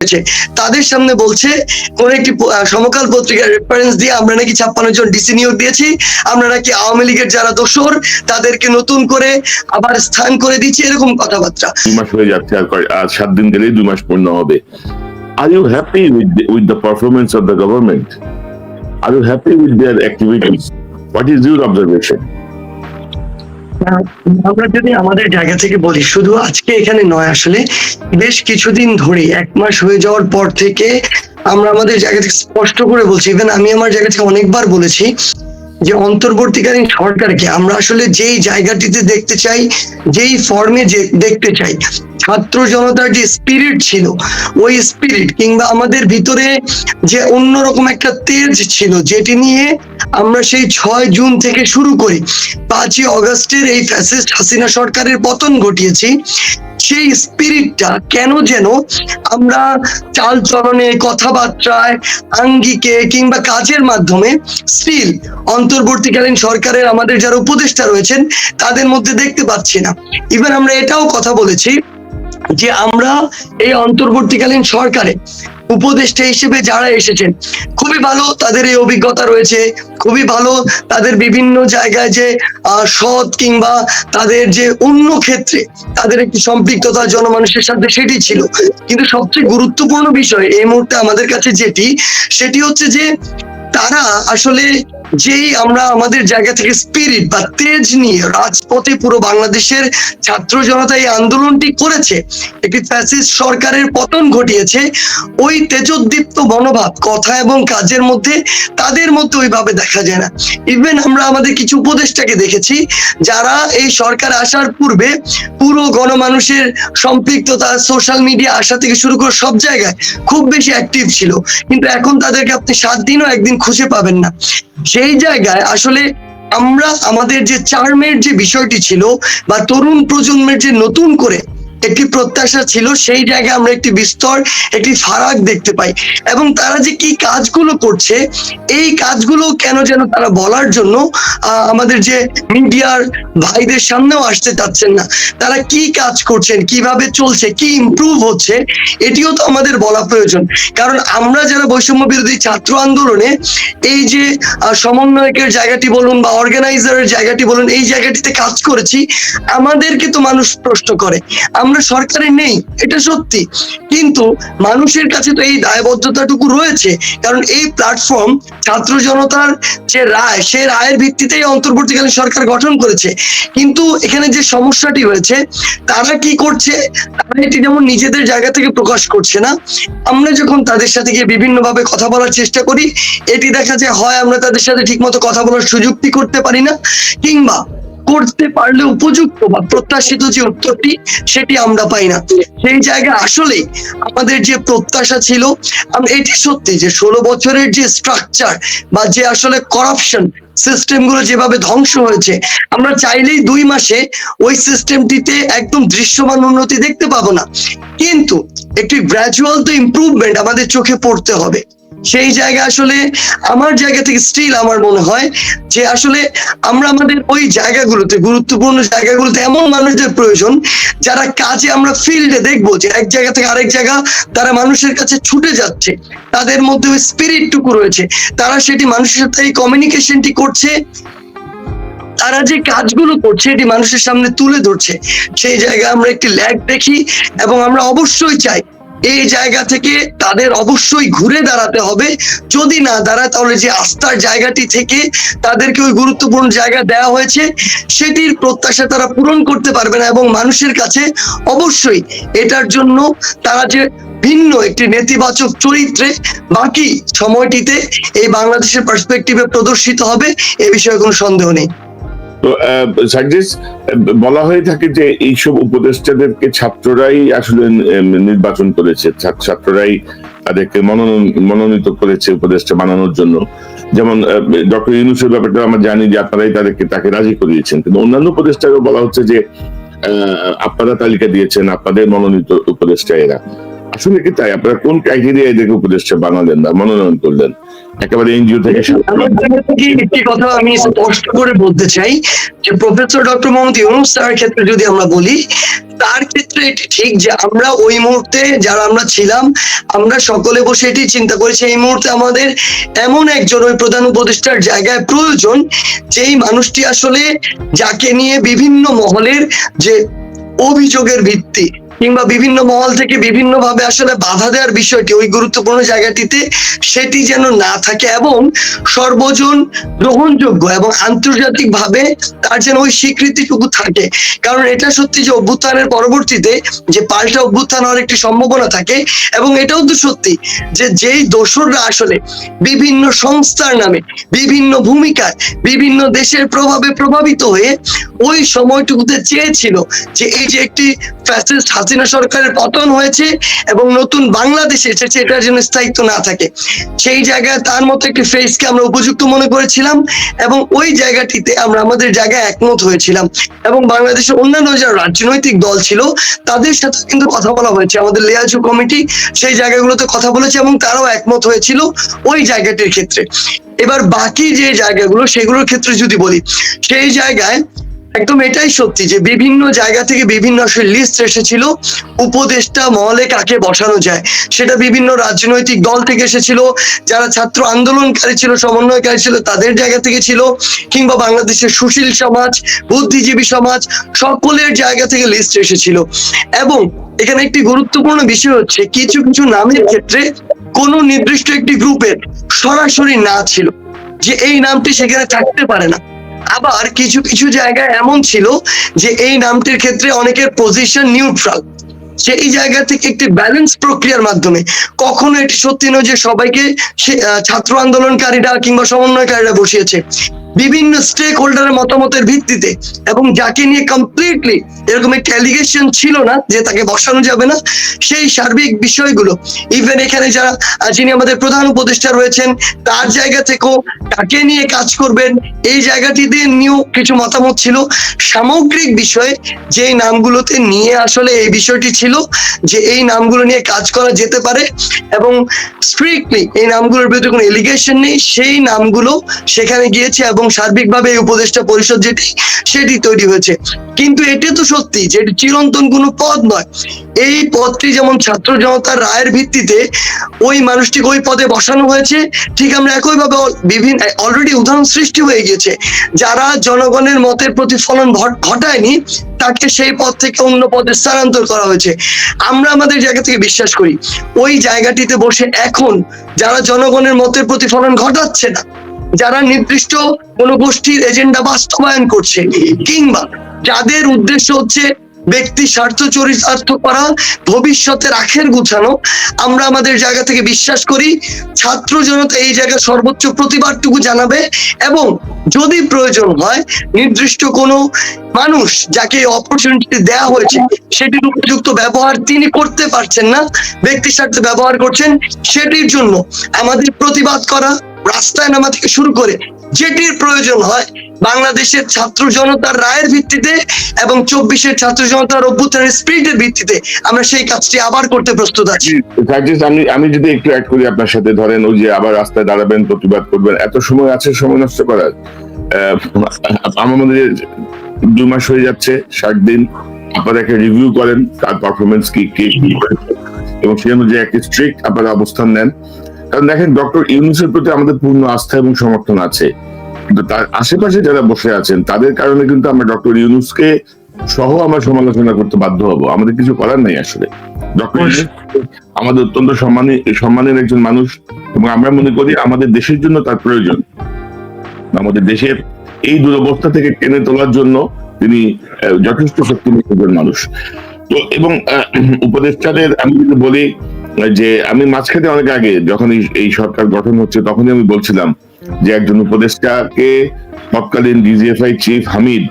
হয়েছে। তাদের সামনে বলছে, কোন একটি সমকাল পত্রিকার রেফারেন্স দিয়ে আমরা নাকি ছাপ্পান্ন জন ডিসি নিয়োগ দিয়েছি, আমরা নাকি আওয়ামী লীগের যারা দোষর, তাদেরকে নতুন করে আবার স্থান করে দিচ্ছি, এরকম কথাবার্তা। দুই মাস হয়ে যাচ্ছে, আর সাত দিন গেলেই দুই মাস পূর্ণ হবে। Are you happy with with the performance of the government are you happy with their activities what is your observation আমরা যদি আমাদের জায়গা থেকে বলি, শুধু আজকে এখানে নয় আসলে, বেশ কিছুদিন ধরে এক মাস হয়ে যাওয়ার পর থেকে আমরা আমাদের জায়গা থেকে স্পষ্ট করে বলছি ইভেন আমি আমার জায়গা থেকে অনেকবার বলেছি যে অন্তর্বর্তীকালীন সরকারকে আমরা আসলে যেই জায়গাটিতে দেখতে চাই, যেই ফর্মে যে দেখতে চাই, ছাত্র জনতার যে স্পিরিট ছিল, ওই স্পিরিট কিংবা আমাদের ভিতরে যে অন্যরকম একটা তেজ ছিল, যেটি নিয়ে আমরা সেই ছয় জুন থেকে শুরু করি পাঁচই অগস্টের এই ফ্যাসিস্ট হাসিনা সরকারের পতন ঘটিয়েছি, সেই স্পিরিটটা কেন যেন আমরা চাল চলনে, কথাবার্তায়, আঙ্গিকে কিংবা কাজের মাধ্যমে স্টিল অন্তর্বর্তীকালীন সরকারের আমাদের যারা উপদেষ্টা রয়েছেন, তাদের মধ্যে দেখতে পাচ্ছি না। ইভেন আমরা এটাও কথা বলেছি যে আমরা এই অন্তর্বর্তীকালীন সরকারে উপদেষ্টা হিসেবে যারা এসেছেন, খুবই ভালো তাদের এই অভিজ্ঞতা রয়েছে, খুবই ভালো তাদের বিভিন্ন জায়গায় যে সৎ কিংবা তাদের যে অন্য ক্ষেত্রে তাদের একটি সম্পৃক্ততা জনমানুষের সাথে সেটি ছিল। কিন্তু সবচেয়ে গুরুত্বপূর্ণ বিষয় এই মুহূর্তে আমাদের কাছে যেটি, সেটি হচ্ছে যে তারা আসলে যেই আমরা আমাদের জায়গা থেকে স্পিরিট বা তেজ নিয়ে রাজপথে পুরো বাংলাদেশের ছাত্র জনতা এই আন্দোলনটি করেছে, একটি ফ্যাসিস্ট সরকারের পতন ঘটিয়েছে, ওই তেজোদ্দীপ্ত মনোভাব, কথা এবং কাজের মধ্যে তাদের মধ্যে ওইভাবে দেখা যায় না। ইভেন আমরা আমাদের কিছু উপদেষ্টাকে দেখেছি, যারা এই সরকার আসার পূর্বে পুরো গণমানুষের সম্পৃক্ততা সোশ্যাল মিডিয়া আসা থেকে শুরু করে সব জায়গায় খুব বেশি অ্যাক্টিভ ছিল। কিন্তু এখন তাদেরকে আপনি সাত দিনও একদিন খুঁজে পাবেন না। সেই জায়গায় আসলে আমরা আমাদের যে চার্মের যে বিষয়টি ছিল বা তরুণ প্রজন্মের যে নতুন করে একটি প্রত্যাশা ছিল, সেই জায়গায় আমরা একটি বিস্তর, একটি ফারাক দেখতে পাই। এবং তারা যে কি কাজগুলো করছে, এই কাজগুলো কেন যেন তারা বলার জন্য আমাদের যে মিডিয়ার ভাইদের সামনেও আসতে চাচ্ছেন না। তারা কি কাজ করছেন, কীভাবে চলছে, কি ইমপ্রুভ হচ্ছে, এটিও তো আমাদের বলা প্রয়োজন। কারণ আমরা যারা বৈষম্য বিরোধী ছাত্র আন্দোলনে, এই যে সমন্বয়কের জায়গাটি বলুন বা অর্গানাইজারের জায়গাটি বলুন, এই জায়গাটিতে কাজ করেছি, আমাদেরকে তো মানুষ প্রশ্ন করে। আমরা সরকারে নেই, এটা সত্যি। কিন্তু মানুষের কাছে তো এই দায়বদ্ধতাটুকু রয়েছে, কারণ এই প্ল্যাটফর্ম ছাত্র জনতার যে রায়, সেই রায়ের ভিত্তিতেই অন্তর্বর্তীকালীন সরকার গঠন করেছে। কিন্তু এখানে যে সমস্যাটি হয়েছে তারা কি করছে? তারা এটি যেমন নিজেদের জায়গা থেকে প্রকাশ করছে না, আমরা যখন তাদের সাথে গিয়ে বিভিন্নভাবে কথা বলার চেষ্টা করি, এটি দেখা যায় হয় আমরা তাদের সাথে ঠিকমতো কথা বলার সুযোগটি করতে পারি না, কিংবা করতে পারলে উপযুক্ত বা প্রত্যাশিত যে উত্তরটি, সেটি আমরা পাই না। সেই জায়গায় আসলে আমাদের যে প্রত্যাশা ছিল এটি সত্যি যে ষোলো বছরের যে স্ট্রাকচার বা যে আসলে করাপশন সিস্টেমগুলো যেভাবে ধ্বংস হয়েছে, আমরা চাইলেই দুই মাসে ওই সিস্টেমটিতে একদম দৃশ্যমান উন্নতি দেখতে পাবো না। কিন্তু একটি গ্রাজুয়াল তো ইমপ্রুভমেন্ট আমাদের চোখে পড়তে হবে। সেই জায়গা আসলে আমার জায়গা থেকে স্টিল আমার মনে হয় যে আসলে আমরা আমাদের ওই জায়গাগুলোতে, গুরুত্বপূর্ণ জায়গাগুলোতে এমন মানুষদের প্রয়োজন যারা কাজে আমরা ফিল্ডে দেখব যে এক জায়গা থেকে আরেক জায়গা তারা মানুষের কাছে ছুটে যাচ্ছে, তাদের মধ্যে ওই স্পিরিটটুকু রয়েছে, তারা সেটি মানুষের সাথে এই কমিউনিকেশনটি করছে, তারা যে কাজগুলো করছে এটি মানুষের সামনে তুলে ধরছে, সেই জায়গায় আমরা একটি ল্যাগ দেখি এবং আমরা অবশ্যই চাই এই জায়গা থেকে তাদের অবশ্যই ঘুরে দাঁড়াতে হবে। যদি না দাঁড়ায়, তাহলে যে আস্থার জায়গাটি থেকে তাদেরকে ওই গুরুত্বপূর্ণ জায়গা দেওয়া হয়েছে, সেটির প্রত্যাশা তারা পূরণ করতে পারবে না এবং মানুষের কাছে অবশ্যই এটার জন্য তারা যে ভিন্ন একটি নেতিবাচক চরিত্রে বাকি সময়টিতে এই বাংলাদেশের পার্সপেক্টিভে প্রদর্শিত হবে, এ বিষয়ে কোনো সন্দেহ নেই। তো সার্জিস বলা হয়ে থাকে যে এইসব উপদেষ্টাদেরকে ছাত্ররাই আসলে নির্বাচন করেছে। ছাত্ররাই তাদেরকে মনোনয়ন, মনোনীত করেছে উপদেষ্টা বানানোর জন্য। যেমন ডক্টর ইউনুসের ব্যাপারটা আমরা জানি যে আপনারাই তাদেরকে, তাকে রাজি করিয়েছেন। কিন্তু অন্যান্য উপদেষ্টাকে বলা হচ্ছে যে আপনারা তালিকা দিয়েছেন, আপনাদের মনোনীত উপদেষ্টা এরা। আসলে কি তাই? আপনারা কোন ক্রাইটেরিয়া এদেরকে উপদেষ্টা বানালেন না মনোনয়ন করলেন? একেবারে এনজিও থেকে একটি কথা আমি স্পষ্ট করে বলতে চাই যে professor doctor Mohammad Yunus sir ক্ষেত্রে যদি আমরা বলি তার ক্ষেত্রে এটি ঠিক যে আমরা ওই মুহূর্তে যারা আমরা ছিলাম আমরা সকলে বসে এটি চিন্তা করেছি এই মুহূর্তে আমাদের এমন একজন ওই প্রধান উপদেষ্টার জায়গায় প্রয়োজন যেই মানুষটি আসলে যাকে নিয়ে বিভিন্ন মহলের যে অভিযোগের ভিত্তি কিংবা বিভিন্ন মহল থেকে বিভিন্ন ভাবে আসলে বাধা দেওয়ার বিষয়টি ওই গুরুত্বপূর্ণ জায়গাটিতে সেটি যেন না থাকে এবং সর্বজন গ্রহণযোগ্য এবং আন্তর্জাতিক ভাবে তার যেন ওই স্বীকৃতিটুকু থাকে। কারণ এটা সত্যি যে অভ্যুত্থানের পরবর্তীতে যে পাল্টা অভ্যুত্থান হওয়ার একটি সম্ভাবনা থাকে এবং এটাও তো সত্যি যে যেই দোসররা আসলে বিভিন্ন সংস্থার নামে, বিভিন্ন ভূমিকায়, বিভিন্ন দেশের প্রভাবে প্রভাবিত হয়ে ওই সময়টুকুতে চেয়েছিল যে এই যে একটি ফ্যাসিস্ট হাসিনা সরকারের পতন হয়েছে এবং নতুন বাংলাদেশ এসেছে এটার জন্য স্থায়িত্ব না থাকে। সেই জায়গায় তার মতো একটি ফেসকে আমরা উপযুক্ত মনে করেছিলাম এবং ওই জায়গাটিতে আমরা আমাদের জায়গায় একমত হয়েছিলাম। এবং বাংলাদেশের অন্যান্য যারা রাজনৈতিক দল ছিল, তাদের সাথে কিন্তু কথা বলা হয়েছে। আমাদের লেয়াজু কমিটি সেই জায়গাগুলোতে কথা বলেছে এবং তারাও একমত হয়েছিল ওই জায়গাটির ক্ষেত্রে। এবার বাকি যে জায়গাগুলো, সেগুলোর ক্ষেত্রে যদি বলি, সেই জায়গায় একদম এটাই সত্যি যে বিভিন্ন জায়গা থেকে বিভিন্ন লিস্ট এসেছিল, উপদেষ্টা মহলে কাকে বসানো যায়? সেটা বিভিন্ন রাজনৈতিক দল থেকে এসেছিল, যারা ছাত্র আন্দোলনকারী ছিল, সমন্বয়কারী ছিল, তাদের জায়গা থেকে ছিল, কিংবা বাংলাদেশের সুশীল সমাজ, বুদ্ধিজীবী সমাজ, সকলের জায়গা থেকে লিস্ট এসেছিল। এবং এখানে একটি গুরুত্বপূর্ণ বিষয় হচ্ছে, কিছু কিছু নামের ক্ষেত্রে কোনো নির্দিষ্ট একটি গ্রুপের সরাসরি না ছিল, যে এই নামটি সেখানে থাকতে পারে না। আবার কিছু কিছু জায়গায় এমন ছিল যে এই নামটির ক্ষেত্রে অনেকের পজিশন নিউট্রাল সেই জায়গা থেকে একটি ব্যালেন্স প্রক্রিয়ার মাধ্যমে কখনো এটি সত্যি নয় যে সবাইকে ছাত্র আন্দোলনকারীরা কিংবা সমন্বয়কারীরা বসিয়েছে। বিভিন্ন স্টেক হোল্ডারের মতামতের ভিত্তিতে এবং যাকে নিয়ে কমপ্লিটলি এরকম একটা অ্যালিগেশন ছিল না যে তাকে বসানো যাবে না, সেই সার্বিক বিষয়গুলো ইভেন এখানে যারা যিনি আমাদের প্রধান উপদেষ্টা রয়েছেন, তার জায়গা থেকেও তাকে নিয়ে কাজ করবেন, এই জায়গাটিতে নিয়েও কিছু মতামত ছিল। সামগ্রিক বিষয়ে যে নামগুলোতে নিয়ে আসলে এই বিষয়টি ছিল, যে এই নামগুলো নিয়ে কাজ করা যেতে পারে, এবং স্ট্রিক্টলি এই নামগুলোর বিরুদ্ধে কোনো এলিগেশন নেই, সেই নামগুলো সেখানে গিয়েছে এবং সার্বিকভাবে এই উপদেষ্টা পরিষদ যেটি, সেটি তৈরি হয়েছে। কিন্তু এটা তো সত্যি যে এটি চিরন্তন কোনো পদ নয়। এই পদটি যেমন ছাত্র জনতার রায়ের ভিত্তিতে ওই মানুষটিকে ওই পদে বসানো হয়েছে, ঠিক আমরা একইভাবে বিভিন্ন অলরেডি উদাহরণ সৃষ্টি হয়ে গিয়েছে। যারা জনগণের মতের প্রতিফলন ঘট- ঘটায়নি, তাকে সেই পদ থেকে অন্য পদে স্থানান্তর করা হয়েছে। আমরা আমাদের জায়গা থেকে বিশ্বাস করি, ওই জায়গাটিতে বসে এখন যারা জনগণের মতের প্রতিফলন ঘটাচ্ছে না যারা নির্দিষ্ট কোনো গোষ্ঠীর এজেন্ডা বাস্তবায়ন করছে, কিংবা যাদের উদ্দেশ্য হচ্ছে ব্যক্তি স্বার্থ, চরিতার্থ করা ভবিষ্যতের আখের গুছানো, আমরা আমাদের জায়গা থেকে বিশ্বাস করি ছাত্র জনতা এই জায়গায় সর্বোচ্চ প্রতিবাদটুকু জানাবে এবং যদি প্রয়োজন হয়, নির্দিষ্ট কোনো মানুষ যাকে অপরচুনিটি দেওয়া হয়েছে, সেটির উপযুক্ত ব্যবহার তিনি করতে পারছেন না, ব্যক্তি স্বার্থে ব্যবহার করছেন, সেটির জন্য আমাদের প্রতিবাদ করা রাস্তায় নামা থেকে শুরু করে যেটির প্রয়োজন হয় বাংলাদেশের ছাত্র জনতার রায়ের ভিত্তিতে এবং চব্বিশের ছাত্র জনতার অভ্যুত্থানের স্পিরিটের ভিত্তিতে আমরা সেই কাজটি আবার করতে প্রস্তুত আছি। আমি আমি যদি একটু অ্যাড করি আপনার সাথে, ধরেন ওই যে আবার রাস্তায় দাঁড়াবেন, প্রতিবাদ করবেন, এত সময় আছে, সময় নষ্ট করার। হয় দুই মাস হয়ে যাচ্ছে, ষাট দিন। আপনারা একটা রিভিউ করেন, তার পারফরমেন্স কি কি। এবং সেই অনুযায়ী একটা স্ট্রিক্ট আপনারা অবস্থান নেন। কারণ দেখেন ডক্টর ইউনুসের প্রতি আমাদের পূর্ণ আস্থা এবং সমর্থন আছে। কিন্তু তার আশেপাশে যারা বসে আছেন তাদের কারণে কিন্তু আমরা ডক্টর ইউনুসকে সহ আমরা সমালোচনা করতে বাধ্য হব। আমাদের কিছু করার নেই আসলে। ডক্টর আমাদের অত্যন্ত সম্মানী সম্মানের একজন মানুষ এবং আমরা মনে করি আমাদের দেশের জন্য তার প্রয়োজন। আমাদের দেশের এই দুরবস্থা থেকে টেনে তোলার জন্য তিনি যথেষ্ট শক্তিমান একজন মানুষ। তো এবং উপদেষ্টাদের আমি যদি বলি যে আমি মাঝখানে অনেক আগে যখন এই- সরকার গঠন হচ্ছে, তখনই আমি বলছিলাম যে একজন উপদেষ্টাকে তৎকালীন DGFI chief Hamid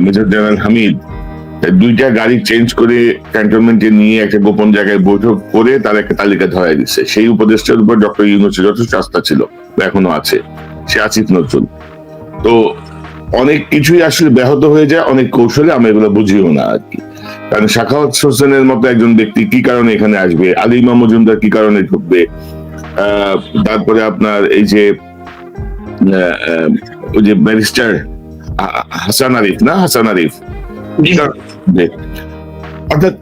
major general Hamid দুইটা গাড়ি চেঞ্জ করে ক্যান্টনমেন্টে নিয়ে একটা গোপন জায়গায় বৈঠক করে তার একটা তালিকা ধরাই দিচ্ছে সেই উপদেষ্টার উপর ডক্টর ইউনুসের যথেষ্ট আস্থা ছিল এখনও আছে। সে আসিফ নজরুল। তো অনেক কিছুই আসলে ব্যাহত হয়ে যায়, অনেক কৌশলে আমরা এগুলো বুঝিও না আর কি। কারণ শাখাওয়াত হোসেনের মতো একজন ব্যক্তি কি কারণে এখানে আসবে? আলিমা মজুমদার কি কারণে ঢুকবে? তারপরে আপনার এই যে ওই যে ব্যারিস্টার হাসান আরিফ না হাসান আরিফ? অর্থাৎ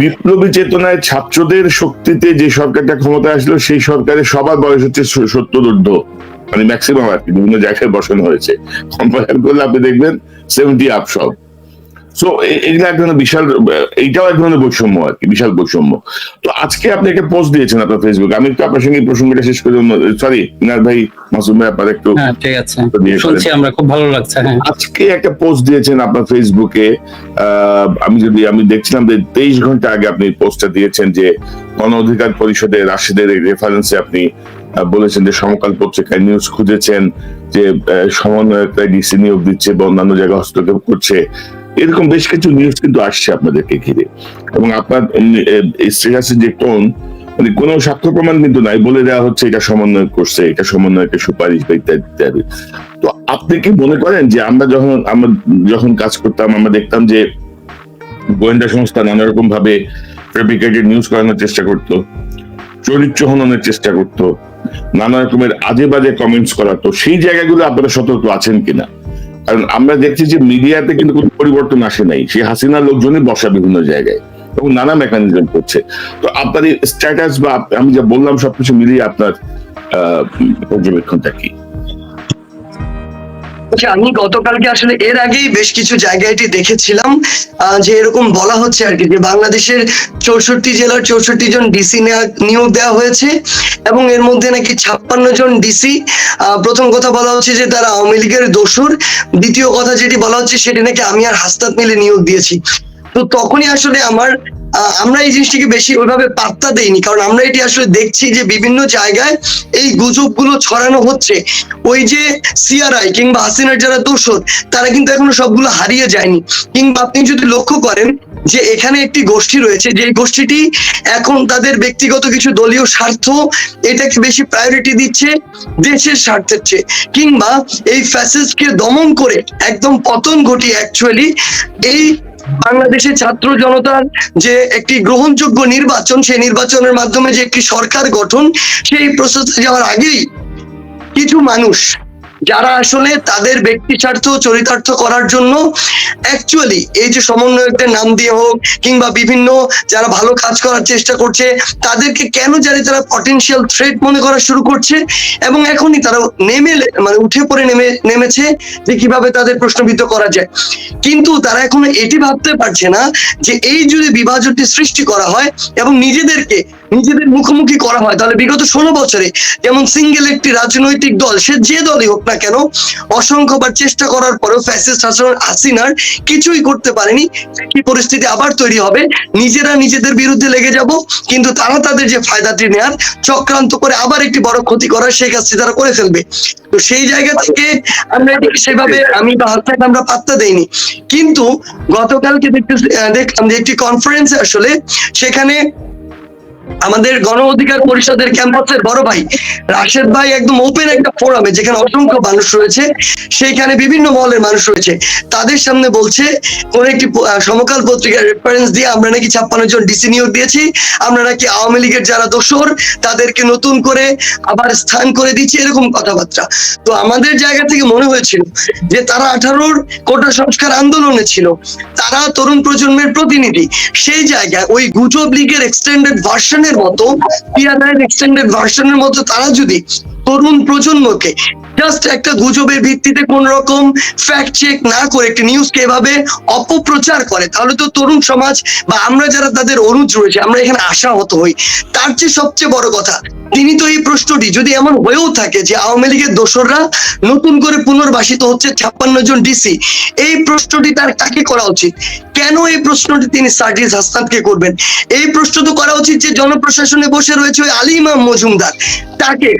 বিপ্লবী চেতনায় ছাত্রদের শক্তিতে যে সরকারটা ক্ষমতায় আসলো সেই সরকারের সবার বয়স হচ্ছে সত্তর ঊর্ধ্ব। মানে ম্যাক্সিমাম আর কি বিভিন্ন জায়গায় বসানো হয়েছে। কম্পেয়ার করলে আপনি দেখবেন সেভেন্টি আপ সব। সো এগুলো এক ধরনের বিশাল এইটাও এক ধরনের বৈষম্য আর কি বিশাল বৈষম্য। তো আজকে আপনি একটা পোস্ট দিয়েছেন আপনার ফেসবুক আমি একটু আপনার সঙ্গে প্রসঙ্গটা শেষ করে সরি ভাই মাসুম ভাই আপনার একটু হ্যাঁ ঠিক আছে। শুনছি আমরা খুব ভালো লাগছে হ্যাঁ। আজকে একটা পোস্ট দিয়েছেন আপনার ফেসবুকে আমি যদি আমি দেখছিলাম যে তেইশ ঘণ্টা আগে আপনি পোস্টটা দিয়েছেন যে গণ অধিকার পরিষদের রাশিদের রেফারেন্সে আপনি বলেছেন যে সমকাল পত্রিকায় নিউজ খুঁজেছেন যে আহ, সমন্বয়করা ডিসি নিয়োগ দিচ্ছে বা অন্যান্য জায়গায় হস্তক্ষেপ করছে। এরকম বেশ কিছু নিউজ কিন্তু আসছে আপনাদেরকে ঘিরে। এবং আপনার স্টেটাসের যে টোন মানে কোনো সাক্ষ্য প্রমাণ কিন্তু নাই, বলে দেওয়া হচ্ছে এটা সমন্বয় করছে, এটা সমন্বয়কের সুপারিশ বা ইত্যাদি ইত্যাদি। তো আপনি কি মনে করেন যে আমরা যখন আমরা যখন কাজ করতাম, আমরা দেখতাম যে গোয়েন্দা সংস্থা নানা রকম ভাবে ফেব্রিকেটেড নিউজ করানোর চেষ্টা করতো, চরিত্র হননের চেষ্টা করতো, নানা রকমের আজে বাজে কমেন্টস করাতো, সেই জায়গাগুলো আপনারা সতর্ক আছেন কিনা? কারণ আমরা দেখছি যে মিডিয়াতে কিন্তু কোনো পরিবর্তন আসে নাই। সেই হাসিনার লোকজনই বসা বিভিন্ন জায়গায় এবং নানা মেকানিজম করছে। তো আপনার স্ট্যাটাস বা আমি যা বললাম সবকিছু মিলিয়ে আপনার পর্যবেক্ষণটা কি? আমি গতকালকে আসলে এর আগেই বেশ কিছু জায়গায় এটি দেখেছিলাম যে এরকম বলা হচ্ছে আর কি, যে বাংলাদেশের চৌষট্টি জেলার চৌষট্টি জন ডিসি নিয়োগ দেওয়া হয়েছে এবং এর মধ্যে নাকি ছাপ্পান্ন জন ডিসি প্রথম কথা বলা হচ্ছে যে তারা আওয়ামী লীগের দোসর দ্বিতীয় কথা যেটি বলা হচ্ছে সেটি নাকি আমি আর হাস্তাত মিলে নিয়োগ দিয়েছি। তো তখনই আসলে আমার আমরা এই জিনিসটিকে বেশি ওইভাবে পাত্তা দেইনি। কারণ আমরা এটি আসলে দেখছি যে বিভিন্ন জায়গায় এই গুজবগুলো ছড়ানো হচ্ছে। ওই যে সিআরআই কিংবা হাসিনার যারা দোষর, তারা কিন্তু এখনও সবগুলো হারিয়ে যায়নি। কিংবা আপনি যদি লক্ষ্য করেন যে এখানে একটি গোষ্ঠী রয়েছে যে গোষ্ঠীটি এখন তাদের ব্যক্তিগত কিছু দলীয় স্বার্থ এটাকে বেশি প্রায়োরিটি দিচ্ছে, দেশের স্বার্থের চেয়ে। কিংবা এই ফ্যাসিস্টকে দমন করে একদম পতন ঘটিয়ে অ্যাকচুয়ালি এই বাংলাদেশের ছাত্র জনতার যে একটি গ্রহণযোগ্য নির্বাচন, সেই নির্বাচনের মাধ্যমে যে একটি সরকার গঠন, সেই প্রসেসে যাওয়ার আগেই কিছু মানুষ যারা আসলে তাদের ব্যক্তি স্বার্থ চরিতার্থ করার জন্য অ্যাকচুয়ালি এই যে সমন্বয়কদের নাম দিয়ে হোক কিংবা বিভিন্ন যারা ভালো কাজ করার চেষ্টা করছে, তাদেরকে কেন জানি তারা পটেনশিয়াল থ্রেট মনে করা শুরু করছে এবং এখনই তারা নেমে মানে উঠে পড়ে নেমে, নেমেছে যে কীভাবে তাদের প্রশ্নবিদ্ধ করা যায়। কিন্তু তারা এখনও এটি ভাবতে পারছে না যে এই যদি বিভাজনটি সৃষ্টি করা হয় এবং নিজেদেরকে, নিজেদের মুখোমুখি করা হয়, তাহলে বিগত ষোলো বছরে যেমন সিঙ্গেল একটি রাজনৈতিক দল, সে যে দলই হোক না কেন? অসংখ্যবার চেষ্টা করার পরেও ফ্যাসিস্ট হাসিনার হাসিনার কিছুই করতে পারেনি। কি পরিস্থিতি আবার তৈরি হবে। নিজেরা নিজেদের বিরুদ্ধে লেগে যাব, কিন্তু তারা তাদের যে ফায়দাটি নেয়ার চক্রান্ত করে আবার একটি বড় ক্ষতি করার সেই কাজটি তারা করে ফেলবে। তো সেই জায়গা থেকে আমরা সেভাবে আমি বা হাতটাকে আমরা পাত্তা দেইনি। কিন্তু গতকালকে দেখতে যে একটি কনফারেন্সে আসলে, সেখানে আমাদের গণ অধিকার পরিষদের ক্যাম্পাসের বড় ভাই রাশেদ ভাই একদম ওপেন একটা ফোরামে যেখানে অসংখ্য মানুষ রয়েছে, সেইখানে বিভিন্ন মহলের মানুষ রয়েছে। তাদের সামনে বলছে, কোন একটি সমকাল পত্রিকার রেফারেন্স দিয়ে আমরা নাকি ছাপ্পান্ন জন ডিসি নিয়োগ দিয়েছি, আমরা নাকি আওয়ামী লীগের যারা দোষর, তাদেরকে নতুন করে আবার স্থান করে দিচ্ছি, এরকম কথাবার্তা। তো আমাদের জায়গা থেকে মনে হয়েছিল যে তারা আঠারোর কোটা সংস্কার আন্দোলনে ছিল, তারা তরুণ প্রজন্মের প্রতিনিধি। সেই জায়গায় ওই গুজব লীগের এক্সটেন্ডেড ভার্সনের মতো পিয়ারের এক্সটেন্ডেড ভার্সনের মতো তারা যদি তরুণ প্রজন্মকে জাস্ট একটা গুজবের ভিত্তিতে কোন রকম ফ্যাক্ট চেক না করে একটি নিউজকে এভাবে অপপ্রচার করে, তাহলে তো তরুণ সমাজ বা আমরা যারা তাদের অনুজ রয়েছে, আমরা এখানে আশাহত হই। তার চেয়ে সবচেয়ে বড় কথা, তিনি তো এই প্রশ্নটি যদি এমন হয়েও থাকে যে আওয়ামী লীগের দোসররা নতুন করে পুনর্বাসিত হচ্ছে ছাপ্পান্ন জন ডিসি এই প্রশ্নটি তার কাকে করা উচিত? কেন এই প্রশ্নটি তিনি সার্জিস হাসানকে করবেন? এই প্রশ্ন তো করা উচিত যে জনপ্রশাসনে বসে রয়েছে ওই আলী ইমাম মজুমদার। তাকে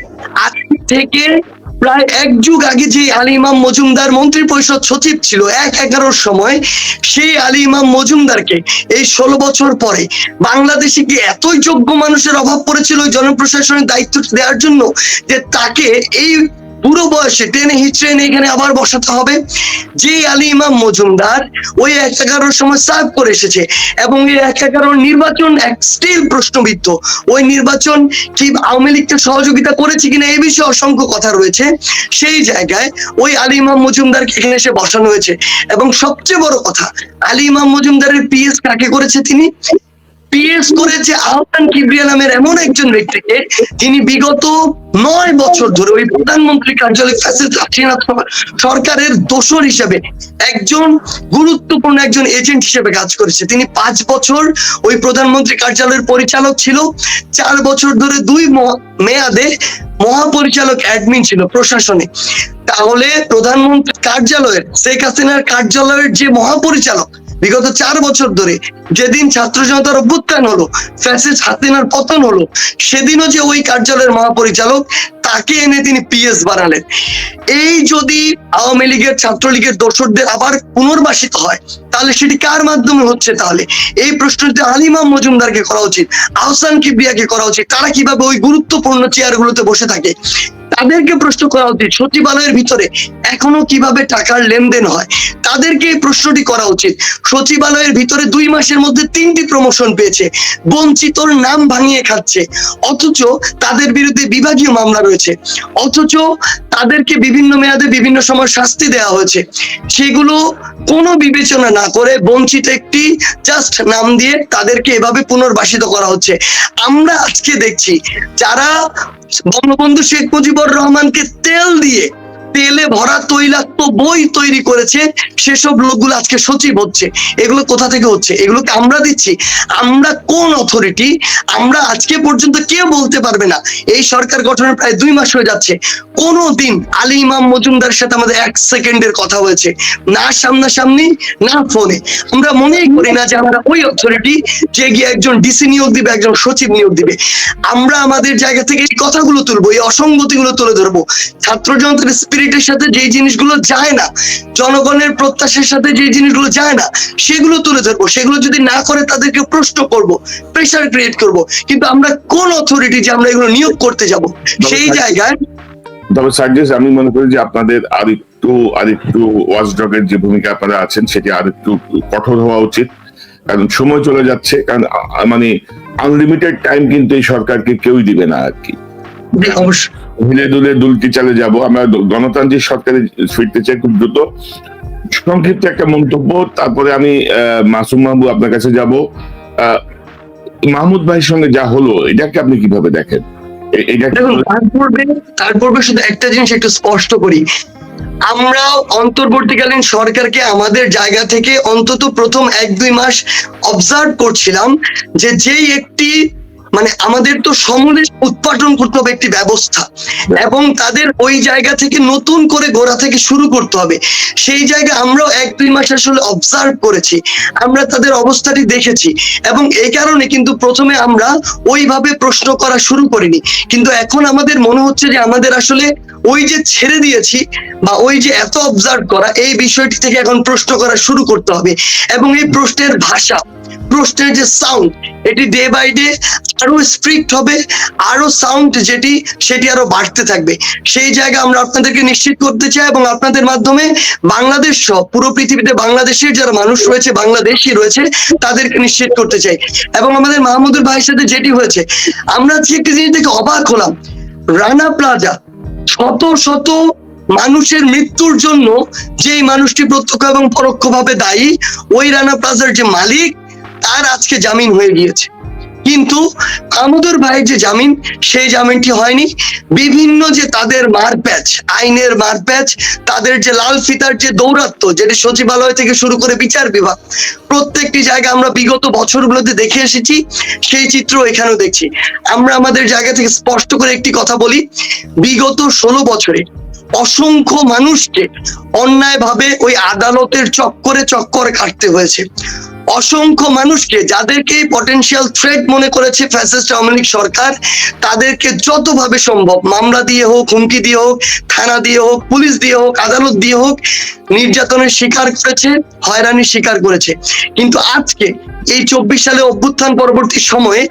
আজ থেকে প্রায় এক যুগ আগে যে আলী ইমাম মজুমদার মন্ত্রী পরিষদ সচিব ছিল, এক এগারোর সময় সেই আলী ইমাম মজুমদারকে এই ষোলো বছর পরে বাংলাদেশে কি এতই যোগ্য মানুষের অভাব পড়েছিল জনপ্রশাসনের দায়িত্ব দেওয়ার জন্য যে তাকে এই পুরো বয়সে টেনে হিচড়ে এখানে আবার বসাতে হবে। যে আলী ইমাম মজুমদার, ওই এক এগারোর সময় সার্ভ করে এসেছে এবং এই এক এগারোর নির্বাচন স্টিল প্রশ্নবিদ্ধ। ওই নির্বাচন কি আওয়ামী লীগকে সহযোগিতা করেছে কিনা এই বিষয়ে অসংখ্য কথা রয়েছে। সেই জায়গায় ওই আলী ইমাম মজুমদারকে এখানে এসে বসানো হয়েছে। এবং সবচেয়ে বড় কথা, আলী ইমাম মজুমদারের পিএস কাকে করেছে তিনি? পিএস করেছে আহসান কিবরিয়া নামের এমন একজন ব্যক্তিকে যিনি বিগত নয় বছর ধরে ওই প্রধানমন্ত্রী কার্যালয় সরকারের দোসর হিসেবে একজন গুরুত্বপূর্ণ একজন এজেন্ট হিসেবে কাজ করেছে। তিনি পাঁচ বছর ওই প্রধানমন্ত্রী কার্যালয়ের পরিচালক ছিল। চার বছর ধরে দুই মেয়াদে মহাপরিচালক অ্যাডমিন ছিল প্রশাসনে। তাহলে প্রধানমন্ত্রী কার্যালয়ের, শেখ হাসিনার কার্যালয়ের যে মহাপরিচালক বিগত চার বছর ধরে যেদিন ছাত্র জনতার অভ্যুত্থান হলো ফ্যাসিস্ট হাসিনার পতন হলো, সেদিনও যে ওই কার্যালয়ের মহাপরিচালক তাকে এনে তিনি পিএস বানালেন। এই যদি আওয়ামী লীগের ছাত্রলীগের দর্শকদের আবার পুনর্বাসিত হয়, তাহলে সেটি কার মাধ্যমে হচ্ছে তাহলে? এই প্রশ্নটি আলিমাম মজুমদারকে করা উচিত, আহসান কিবরিয়াকে করা উচিত। তারা কীভাবে ওই গুরুত্বপূর্ণ চেয়ারগুলোতে বসে থাকে? তাদেরকে প্রশ্ন করা উচিত। সচিবালয়ের ভিতরে এখনও কীভাবে টাকার লেনদেন হয়, তাদেরকে প্রশ্নটি করা উচিত। সচিবালয়ের ভিতরে দুই মাসের মধ্যে তিনটি প্রমোশন পেয়েছে, বঞ্চিতর নাম ভাঙিয়ে খাচ্ছে, অথচ তাদের বিরুদ্ধে বিভাগীয় মামলা রয়েছে, অথচ তাদেরকে বিভিন্ন মেয়াদে বিভিন্ন সময় শাস্তি দেওয়া হয়েছে। সেগুলো কোনো বিবেচনা না করে বঞ্চিত একটি জাস্ট নাম দিয়ে তাদেরকে এভাবে পুনর্বাসিত করা হচ্ছে। আমরা আজকে দেখছি, যারা বঙ্গবন্ধু শেখ মুজিবুর রহমানকে তেল দিয়ে তেলে ভরা তৈলাক্ত বই তৈরি করেছে। সেসব লোকগুলো আজকে সচিব হচ্ছে। এগুলো কোথা থেকে হচ্ছে? এগুলোকে আমরা দিচ্ছি। আমরা কোন অথরিটি আমরা আজকে পর্যন্ত কেউ বলতে পারবে না। এই সরকার গঠনের প্রায় দুই মাস হয়ে যাচ্ছে। কোনো দিন আলী ইমাম মজুমদারের সাথে আমাদের এক সেকেন্ডের কথা হয়েছে। না সামনাসামনি, না ফোনে। আমরা মনেই করি না যে আমরা ওই অথরিটি যে গিয়ে একজন ডিসি নিয়োগ দিবে, একজন সচিব নিয়োগ দিবে। আমরা আমাদের জায়গা থেকে এই কথাগুলো তুলবো, এই অসঙ্গতিগুলো তুলে ধরবো। ছাত্র জনতার স্পিরিটের সাথে যে জিনিসগুলো যায় না জনগণের প্রত্যাশার সাথে যে জিনিসগুলো যায় না সেগুলো তুলে ধরবো। সেগুলো যদি না করে তাদেরকে প্রশ্ন করব প্রেশার ক্রিয়েট করব কিন্তু আমরা কোন অথরিটি যে আমরা এগুলো নিয়োগ করতে যাব? সেই জায়গায় তবে সার্জিস আমি মনে করি যে আপনাদের আর একটু আর একটু ওয়াচডগের যে ভূমিকা আপনারা আছেন সেটি আর একটু কঠোর হওয়া উচিত। কারণ সময় চলে যাচ্ছে কারণ মানে আনলিমিটেড টাইম কিন্তু এই সরকারকে কেউই দিবে না আর কি। অবশ্যই দুলে দুলকি চালে যাব। আমরা গণতান্ত্রিক সরকারে ফিরতে চাই খুব দ্রুত। সংক্ষিপ্ত একটা মন্তব্য তারপরে আমি মাসুম মাহবু আপনার কাছে যাব। মাহমুদ ভাইয়ের সঙ্গে যা হলো এটাকে আপনি কীভাবে দেখেন? এ- এটা কি- দেখুন তার পূর্বে তার পূর্বে শুধু একটা জিনিস একটু স্পষ্ট করি। আমরা অন্তর্বর্তীকালীন সরকারকে আমাদের জায়গা থেকে অন্তত প্রথম এক দুই মাস অবজার্ভ করছিলাম যে যেই একটি মানে আমাদের তো সমূলে উৎপাদন করতে হবে একটি ব্যবস্থা। এবং তাদের ওই জায়গা থেকে নতুন করে গোড়া থেকে শুরু করতে হবে। সেই জায়গায় আমরাও এক দুই মাস আসলে অবজার্ভ করেছি। আমরা তাদের অবস্থাটি দেখেছি। এবং এই কারণে কিন্তু প্রথমে আমরা ওইভাবে প্রশ্ন করা শুরু করিনি। কিন্তু এখন আমাদের মনে হচ্ছে যে আমাদের আসলে ওই যে ছেড়ে দিয়েছি বা ওই যে এত অবজার্ভ করা এই বিষয়টি থেকে এখন প্রশ্ন করা শুরু করতে হবে। এবং এই প্রশ্নের ভাষা প্রশ্নের যে সাউন্ড এটি ডে বাই ডে আরও স্ট্রিক্ট হবে, আরও সাউন্ড যেটি, সেটি আরও বাড়তে থাকবে। সেই জায়গা আমরা আপনাদেরকে নিশ্চিত করতে চাই এবং আপনাদের মাধ্যমে বাংলাদেশ সহ পুরো পৃথিবীতে বাংলাদেশের যারা মানুষ রয়েছে, বাংলাদেশি রয়েছে, তাদেরকে নিশ্চিত করতে চাই। এবং আমাদের মাহমুদুর ভাইয়ের সাথে যেটি হয়েছে, আমরা আজকে একটি জিনিস দেখে অবাক হলাম। রানা প্লাজা, শত শত মানুষের মৃত্যুর জন্য যেই মানুষটি প্রত্যক্ষ এবং পরোক্ষভাবে দায়ী, ওই রানা প্লাজার যে মালিক তার আজকে জামিন হয়ে গিয়েছে। কিন্তু আমুদুর ভাইয়ের যে জামিন, সেই জামিনটি হয়নি। বিভিন্ন যে তাদের মারপ্যাচ, আইনের মারপ্যাচ, তাদের যে লাল ফিতার যে দৌরাত্ম, যেটি সচিবালয় থেকে শুরু করে বিচার বিভাগ, প্রত্যেকটি জায়গা আমরা বিগত বছরগুলোতে দেখে এসেছি, সেই চিত্র এখানেও দেখছি। আমরা আমাদের জায়গা থেকে স্পষ্ট করে একটি কথা বলি, বিগত ষোলো বছরে অসংখ্য মানুষকে অন্যায়ভাবে ওই আদালতের চক্করে চক্করে কাটতে হয়েছে। অসংখ্য মানুষকে যাদেরকে পটেনশিয়াল থ্রেট মনে করেছে ফ্যাসিস্ট আওয়ামী সরকার, তাদেরকে যতভাবে সম্ভব মামলা দিয়ে হোক, হুমকি দিয়ে হোক, থানা দিয়ে হোক, পুলিশ দিয়ে হোক, আদালত দিয়ে হোক, নির্যাতনের শিকার করেছে, হয়রানির শিকার করেছে। কিন্তু আজকে এই চব্বিশ সালে অভ্যুত্থান পরবর্তী সময়ে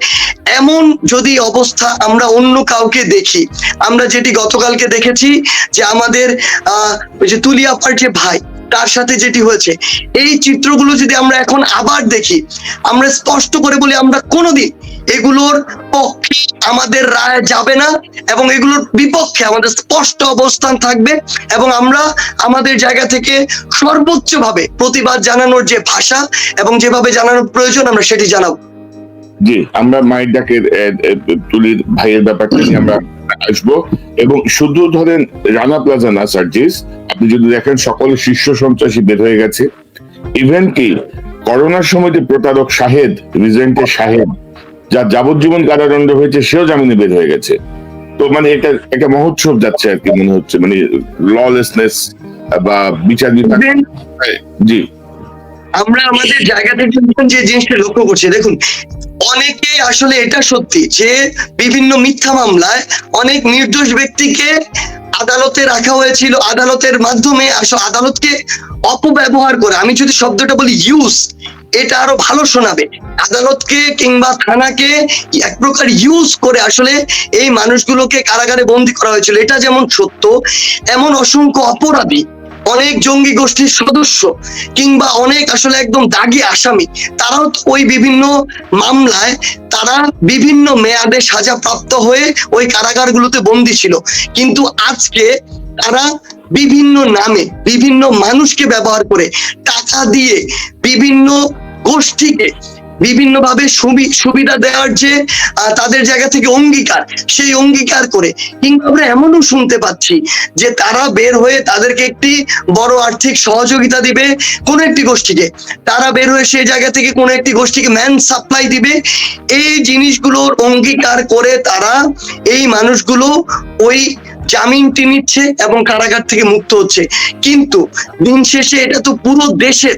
এমন যদি অবস্থা আমরা অন্য কাউকে দেখি, আমরা যেটি গতকালকে দেখেছি যে আমাদের যে তুলিয়াপার যে ভাই তার সাথে যেটি হয়েছে। এই চিত্রগুলো যদি আমরা এখন আবার দেখি, আমরা স্পষ্ট করে বলি আমরা কোনোদিন এগুলোর পক্ষে আমাদের রায় যাবে না এবং এগুলোর বিপক্ষে আমাদের স্পষ্ট অবস্থান থাকবে এবং আমরা আমাদের জায়গা থেকে সর্বোচ্চ ভাবে প্রতিবাদ জানানোর যে ভাষা এবং যেভাবে জানানোর প্রয়োজন আমরা সেটি জানাব। জি, আমরা মায়ের ডাকের তুলির ভাইয়ের ব্যাপারটা নিয়ে আমরা আসব। এবং শুধু ধরেন রানা প্লাজা না সার্জিস আপনি যদি দেখেন সকল শীর্ষ সন্ত্রাসী বের হয়ে গেছে। ইভেন কি করোনার সময় যে প্রতারক শাহেদ রিজেন্টের শাহেদ যার যাবজ্জীবন কারাদণ্ড হয়েছে সেও জামিনে বের হয়ে গেছে। তো মানে এটা একটা মহোৎসব যাচ্ছে আর কি মনে হচ্ছে মানে ললেসনেস বা বিচার বিভাগ। জি। আমরা আমাদের জায়গা থেকে যে জিনিসটা লক্ষ্য করছি, দেখুন, অনেকে আসলে এটা সত্যি যে বিভিন্ন মিথ্যা মামলায় অনেক নির্দোষ ব্যক্তিকে আদালতে রাখা হয়েছিল, আদালতের মাধ্যমে আসলে আদালতকে অপব্যবহার করে। আমি যদি শব্দটা বলি ইউজ এটা আরও ভালো শোনাবে। আদালতকে কিংবা থানাকে এক প্রকার ইউজ করে আসলে এই মানুষগুলোকে কারাগারে বন্দি করা হয়েছিল। এটা যেমন সত্য, এমন অসংখ্য অপরাধী অনেক জঙ্গি গোষ্ঠীর সদস্য কিংবা অনেক আসলে একদম দাগি আসামি, তারাও ওই বিভিন্ন মামলায় তারা বিভিন্ন মেয়াদে সাজা প্রাপ্ত হয়ে ওই কারাগারগুলোতে বন্দী ছিল। কিন্তু আজকে তারা বিভিন্ন নামে বিভিন্ন মানুষকে ব্যবহার করে টাকা দিয়ে বিভিন্ন গোষ্ঠীকে বিভিন্ন ভাবে সুবিধা দেওয়ার যে তাদের জায়গা থেকে অঙ্গীকার, সেই অঙ্গীকার করে। কিংবা আমরা এমনও শুনতে পাচ্ছি যে তারা বের হয়ে তাদেরকে একটি বড় আর্থিক সহযোগিতা দিবে কোন একটি গোষ্ঠীকে। তারা বের হয়ে সেই জায়গা থেকে কোন একটি গোষ্ঠীকে ম্যান সাপ্লাই দিবে। এই জিনিসগুলোর অঙ্গীকার করে তারা এই মানুষগুলো ওই জামিনটি নিচ্ছে এবং কারাগার থেকে মুক্ত হচ্ছে। কিন্তু দিন শেষে এটা তো পুরো দেশের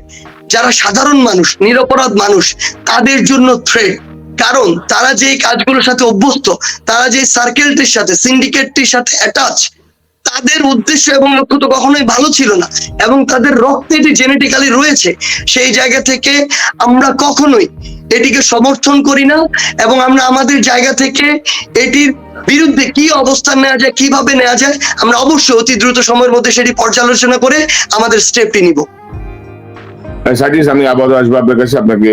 যারা সাধারণ মানুষ, নিরপরাধ মানুষ, তাদের জন্য থ্রেট কারণ তারা যে কাজগুলোর সাথে অভ্যস্ত, তারা যে সার্কেলটির সাথে সিন্ডিকেটটির সাথে অ্যাটাচ তাদের উদ্দেশ্য এবং লক্ষ্য তো কখনোই ভালো ছিল না। এবং তাদের রক্তে এটি জেনেটিক্যালি রয়েছে। সেই জায়গা থেকে আমরা কখনোই এটিকে সমর্থন করি না এবং আমরা আমাদের জায়গা থেকে এটির বিরুদ্ধে কি অবস্থান নেওয়া যায়, কীভাবে নেওয়া যায়, আমরা অবশ্যই অতি দ্রুত সময়ের মধ্যে সেটি পর্যালোচনা করে আমাদের স্টেপটি নিব। সার্জিস আমি আবারও আসব আপনার কাছে আপনাকে